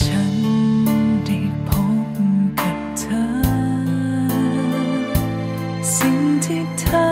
ฉันได้พบกับเธอ สิ่งที่เธอ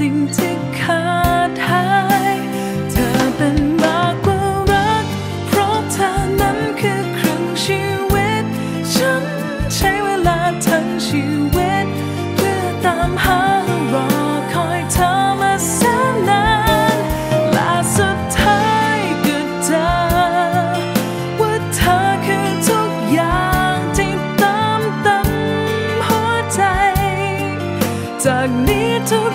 สิ่งที่ขาดหาย เธอเป็นมากกว่ารัก เพราะเธอนั้นคือครึ่งชีวิต ฉันใช้เวลาทั้งชีวิต เพื่อตามหารอคอยเธอมาแสนนานและสุดท้ายก็เจอว่าเธอคือทุกอย่างที่เติมเต็มหัวใจ จากนี้ทุก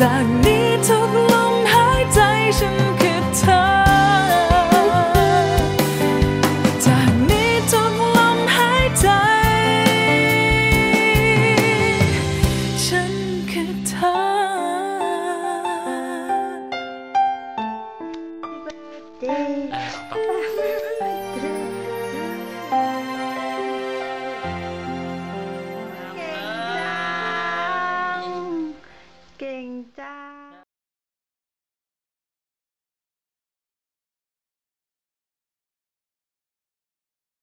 จากนี้ทุกลมหายใจฉัน ya